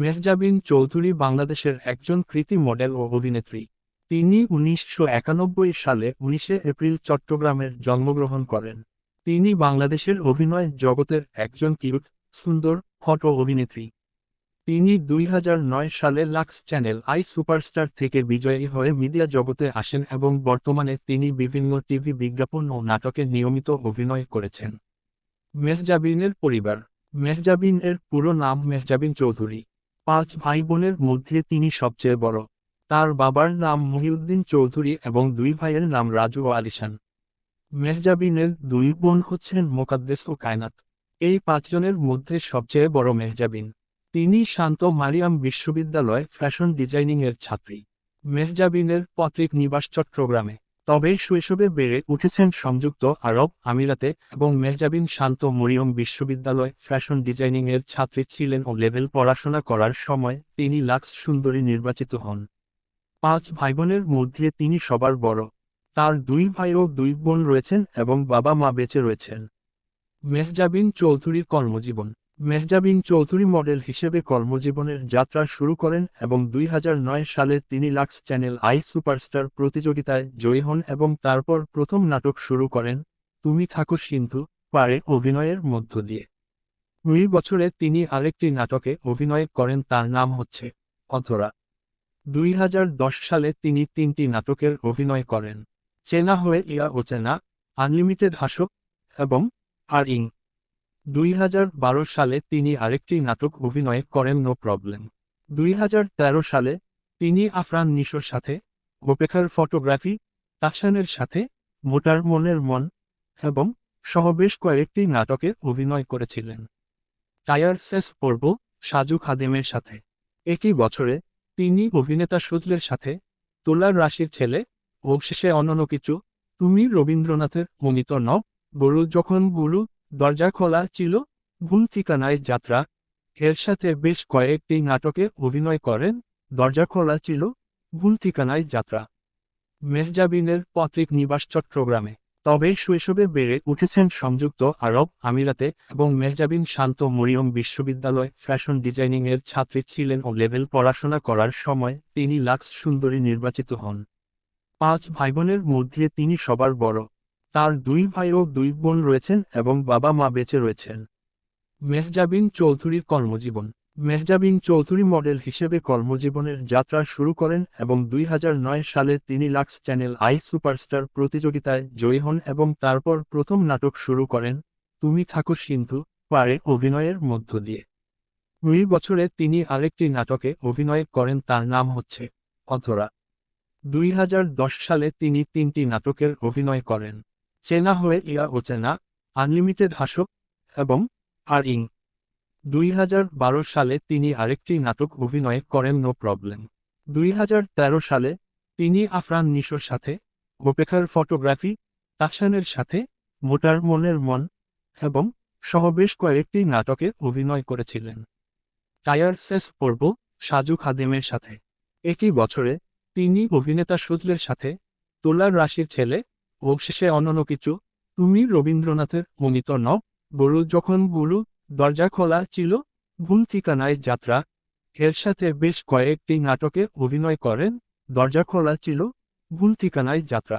মেহজাবিন চৌধুরী বাংলাদেশের একজন কৃতি মডেল ও অভিনেত্রী। তিনি উনিশশো একানব্বই সালে উনিশে এপ্রিল চট্টগ্রামের জন্মগ্রহণ করেন। তিনি বাংলাদেশের অভিনয় জগতের একজন কিউট, সুন্দর ফটো অভিনেত্রী। তিনি দুই হাজার নয় সালে লাক্স চ্যানেল আই সুপারস্টার থেকে বিজয়ী হয়ে মিডিয়া জগতে আসেন এবং বর্তমানে তিনি বিভিন্ন টিভি বিজ্ঞাপন ও নাটকে নিয়মিত অভিনয় করেছেন। মেহজাবিনের পরিবার। মেহজাবিন এর পুরো নাম মেহজাবিন চৌধুরী। পাঁচ ভাই বোনের মধ্যে তিনি সবচেয়ে বড়। তার বাবার নাম মহিউদ্দিন চৌধুরী এবং দুই ভাইয়ের নাম রাজু ও আলিশান। মেহজাবিনের দুই বোন হচ্ছেন মোকাদ্দেস ও কায়নাত। এই পাঁচজনের মধ্যে সবচেয়ে বড় মেহজাবিন। তিনি শান্ত মারিয়াম বিশ্ববিদ্যালয় ফ্যাশন ডিজাইনিং এর ছাত্রী। মেহজাবিনের পত্রিক নিবাস চট্টগ্রামে। তবে শৈশবে বেড়ে উঠেছেন সংযুক্ত আরব আমিরাতে এবং মেহজাবিন শান্ত মরিয়ম বিশ্ববিদ্যালয় ফ্যাশন ডিজাইনিং এর ছাত্রী ছিলেন ও লেভেল পড়াশোনা করার সময় তিনি লাক্স সুন্দরী নির্বাচিত হন। পাঁচ ভাইবোনের মধ্যে তিনি সবার বড়। তার দুই ভাই ও দুই বোন রয়েছেন এবং বাবা মা বেঁচে রয়েছেন। মেহজাবিন চৌধুরীর কর্মজীবন। মেহজাবিন চৌধুরী মডেল হিসেবে কর্মজীবনের যাত্রা শুরু করেন এবং দুই হাজার নয় সালে তিনি লাক্স চ্যানেল আই সুপারস্টার প্রতিযোগিতায় জয়ী হন এবং তারপর প্রথম নাটক শুরু করেন, তুমি থাকো সিন্ধু, পারে অভিনয়ের মধ্য দিয়ে। দুই বছরে তিনি আরেকটি নাটকে অভিনয় করেন, তার নাম হচ্ছে অধরা। দুই হাজার দশ সালে তিনি তিনটি নাটকের অভিনয় করেন, চেনা হয়ে ইয়া ও চেনা আনলিমিটেড হাসক এবং আর। ইং দুই হাজার বারো সালে তিনি আরেকটি নাটক অভিনয় করেন নো প্রবলেম। দুই হাজার তেরো সালে তিনি আফরান নিশোর সাথে, গোপেখার ফটোগ্রাফি, তাসানের সাথে, মোটার মনের মন এবং সহ বেশ কয়েকটি নাটকে অভিনয় করেছিলেন। টায়ার শেষ পর্ব সাজু খাদেমের সাথে। একই বছরে তিনি অভিনেতা সুজলের সাথে তোলার রাশির ছেলে ও শেষে অনন্য কিছু, তুমি রবীন্দ্রনাথের মনিত নব গরু যখন গুরু দরজা খোলা ছিল, ভুল ঠিকানায় যাত্রা। এর সাথে বেশ কয়েকটি নাটকে অভিনয় করেন, দরজা খোলা ছিল, ভুল ঠিকানায় যাত্রা। মেহজাবিনের পত্রিক নিবাস চট্টগ্রামে। তবে শৈশবে বেড়ে উঠেছেন সংযুক্ত আরব আমিরাতে এবং মেহজাবিন শান্ত মরিয়ম বিশ্ববিদ্যালয় ফ্যাশন ডিজাইনিং এর ছাত্রী ছিলেন ও লেভেল পড়াশোনা করার সময় তিনি লাক্স সুন্দরী নির্বাচিত হন। পাঁচ ভাইবোনের মধ্যে তিনি সবার বড়। তার দুই ভাই ও দুই বোন রয়েছেন এবং বাবা মা বেঁচে রয়েছেন। মেহজাবিন চৌধুরীর কর্মজীবন। মেহজাবিন চৌধুরী মডেল হিসেবে কর্মজীবনের যাত্রা শুরু করেন এবং দুই হাজার নয় সালে তিনি লাক্স চ্যানেল আই সুপারস্টার প্রতিযোগিতায় জয়ী হন এবং তারপর প্রথম নাটক শুরু করেন, তুমি থাকো সিন্ধু, পারে অভিনয়ের মধ্য দিয়ে। দুই বছরে তিনি আরেকটি নাটকে অভিনয় করেন, তার নাম হচ্ছে অধরা। দুই হাজার দশ সালে তিনি তিনটি নাটকের অভিনয় করেন। চেনা হয়ে ইয়া ও চেনা আনলিমিটেড হাসক এবং আর। ইং দুই সালে তিনি আরেকটি নাটক অভিনয় করেন, নো প্রবলেম। দুই সালে তিনি আফরান নিশোর সাথে গোপেখার ফটোগ্রাফি তাসানের সাথে মোটার মনের মন এবং সহ বেশ কয়েকটি নাটকে অভিনয় করেছিলেন। টায়ার শেষ পর্ব সাজু খাদেমের সাথে। একই বছরে তিনি অভিনেতা সুজলের সাথে তোলার রাশির ছেলে ও অন্যান্য কিছু। তুমি রবীন্দ্রনাথের মনিত নব গরু যখন গুরু দরজা খোলা ছিল, ভুল ঠিকানায় যাত্রা। এর সাথে বেশ কয়েকটি নাটকে অভিনয় করেন। দরজা খোলা ছিল, ভুল ঠিকানায় যাত্রা।